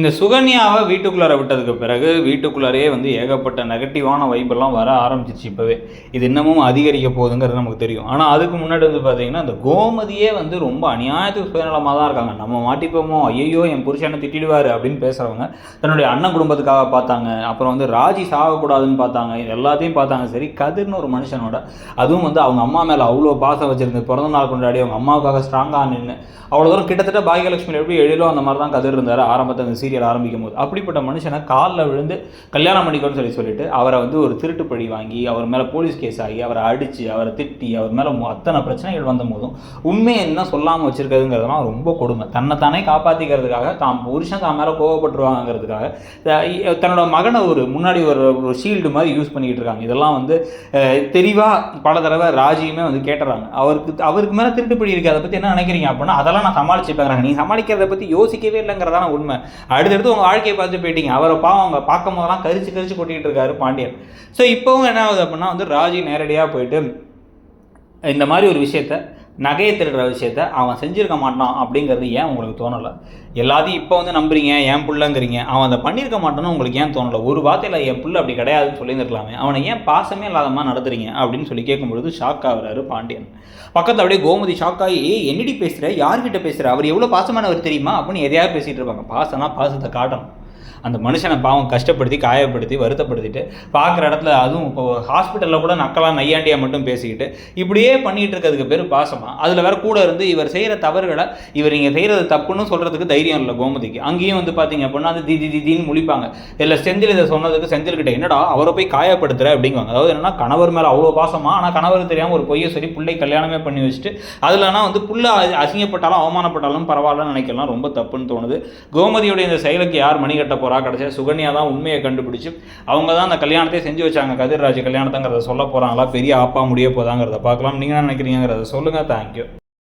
இந்த சுகன்யாவை வீட்டுக்குள்ளார விட்டதுக்கு பிறகு வீட்டுக்குள்ளாரே வந்து ஏகப்பட்ட நெகட்டிவான வைப்பெல்லாம் வர ஆரம்பிச்சிச்சு இப்போவே. இது இன்னமும் அதிகரிக்க போகுதுங்கிறது நமக்கு தெரியும். ஆனால் அதுக்கு முன்னாடி வந்து பார்த்தீங்கன்னா இந்த கோமதியே வந்து ரொம்ப அநியாயத்துக்கு சுயநலமாக தான் இருக்காங்க. நம்ம மாட்டிப்போமோ ஐயோ என் புருஷனை திட்டிடுவார் அப்படின்னு பேசுகிறவங்க தன்னுடைய அண்ணன் குடும்பத்துக்காக பார்த்தாங்க. அப்புறம் வந்து ராஜி சாகக்கூடாதுன்னு பார்த்தாங்க. இது எல்லாத்தையும் பார்த்தாங்க. சரி கதிர்னு ஒரு மனுஷனோட அதுவும் வந்து அவங்க அம்மா மேலே அவ்வளோ பாசம் வச்சிருந்து பிறந்த நாள் கொண்டாடி அவங்க அம்மாவுக்காக ஸ்ட்ராங்காக நின்று அவ்வளோ தூரம் கிட்டத்தட்ட பாகியலட்சுமி எப்படி எழிலோ அந்த மாதிரி தான் கதிர் இருந்தார். ஆரம்பத்தில் அந்த சீரியல் ஆரம்பிக்கும் போது அப்படிப்பட்ட மனுஷனை காலில் விழுந்து கல்யாணம் பண்ணிக்கோன்னு சொல்லி சொல்லிட்டு அவரை வந்து ஒரு திருட்டு பழி வாங்கி அவர் மேலே போலீஸ் கேஸ் ஆகி அவரை அடித்து அவரை திட்டி அவர் மேலே அத்தனை பிரச்சனைகள் வந்த போதும் உண்மையை என்ன சொல்லாமல் வச்சுருக்கிறதுங்கிறதுலாம் ரொம்ப கொடுமை. தன்னைத்தானே காப்பாற்றிக்கிறதுக்காக தான் புருஷன் தான் மேலே கோவப்பட்டுருவாங்கிறதுக்காக தன்னோட மகனை ஒரு முன்னாடி ஒரு ஒரு ஷீல்டு மாதிரி யூஸ் பண்ணிக்கிட்டு இருக்காங்க. இதெல்லாம் வந்து தெளிவாக பல தடவை ராஜியுமே வந்து கேட்டுறாங்க. அவருக்கு அவருக்கு மேலே திருட்டுப்படி இருக்குது அதை பற்றி என்ன நினைக்கிறீங்க அப்படின்னா அதெல்லாம் நான் சமாளிச்சுப்பேங்கிறாங்க. நீ சமாளிக்கிறத பற்றி யோசிக்கவே இல்லைங்கிறதான உண்மை. அடுத்தடுத்து உங்கள் வாழ்க்கையை பார்த்து போயிட்டீங்க. அவரை பாவம் அவங்க பார்க்கும் போதெல்லாம் கரிச்சு கரிச்சு கொட்டிக்கிட்டு இருக்காரு பாண்டியன். ஸோ இப்போவும் என்ன ஆகுது அப்படின்னா வந்து ராஜி நேரடியாக போயிட்டு இந்த மாதிரி ஒரு விஷயத்த நகையை திருடுற விஷயத்த அவன் செஞ்சுருக்க மாட்டான் அப்படிங்கிறது ஏன் உங்களுக்கு தோணலை? எல்லாத்தையும் இப்போ வந்து நம்புறீங்க ஏன் புள்ளங்கிறீங்க. அவன் அதை பண்ணியிருக்க மாட்டான்னு உங்களுக்கு ஏன் தோணலை? ஒரு வார்த்தையில் என் புள்ள அப்படி கிடையாதுன்னு சொல்லியிருந்துருக்கலாமே. அவனை ஏன் பாசமே இல்லாதமாக நடத்துறீங்க? அப்படின்னு சொல்லி கேட்கும்பொழுது ஷாக் ஆகுறாரு பாண்டியன். பக்கத்தில் அப்படியே கோமதி ஷாக் ஆகி என்னடி பேசுகிற யார்கிட்ட பேசுகிற அவர் எவ்வளோ பாசமானவர் தெரியுமா? அப்படின்னு எதையாவது பேசிகிட்டு இருப்பாங்க. பாசம்னா பாசத்தை காட்டணும். அந்த மனுஷனை பாவம் கஷ்டப்படுத்தி காயப்படுத்தி வருத்தப்படுத்திட்டு பார்க்குற இடத்துல அதுவும் இப்போ ஹாஸ்பிட்டலில் கூட நக்கலாக நையாண்டியா மட்டும் பேசிக்கிட்டு இப்படியே பண்ணிகிட்டு இருக்கிறதுக்கு பேர் பாசமாக அதில் வேற கூட இருந்து இவர் செய்கிற தவறுகளை இவர் இங்கே செய்கிறது தப்புன்னு சொல்கிறதுக்கு தைரியம் இல்லை கோமதிக்கு. அங்கேயும் வந்து பார்த்தீங்க அப்படின்னா அது திதி திதின்னு முழிப்பாங்க. இல்லை செந்தில் இதை சொன்னதுக்கு செந்தில்கிட்ட என்னடா அவரை போய் காயப்படுத்துகிற அப்படிங்குவாங்க. அதாவது என்னன்னா கணவர் மேலே அவ்வளோ பாசமாக ஆனால் கணவர் தெரியாமல் ஒரு பொய்யை சொல்லி பிள்ளை கல்யாணமே பண்ணி வச்சுட்டு அதுலனா வந்து புள்ள அசிங்கப்பட்டாலும் அவமானப்பட்டாலும் பரவாயில்லன்னு நினைக்கலாம். ரொம்ப தப்புன்னு தோணுது. கோமதியுடைய இந்த செயலுக்கு யார் மணிகட்ட கட்ட போறா கடைசியாக சுகன்யா தான் உண்மையை கண்டுபிடிச்சு அவங்க தான் அந்த கல்யாணத்தை செஞ்சு வச்சாங்க. கதிர்ராஜ் கல்யாணத்தங்கிறத சொல்ல போகிறாங்களா பெரிய ஆப்பா முடிய போதாங்கிறத பார்க்கலாம். நீங்கள் என்ன நினைக்கிறீங்கிறத சொல்லுங்கள் தேங்க்யூ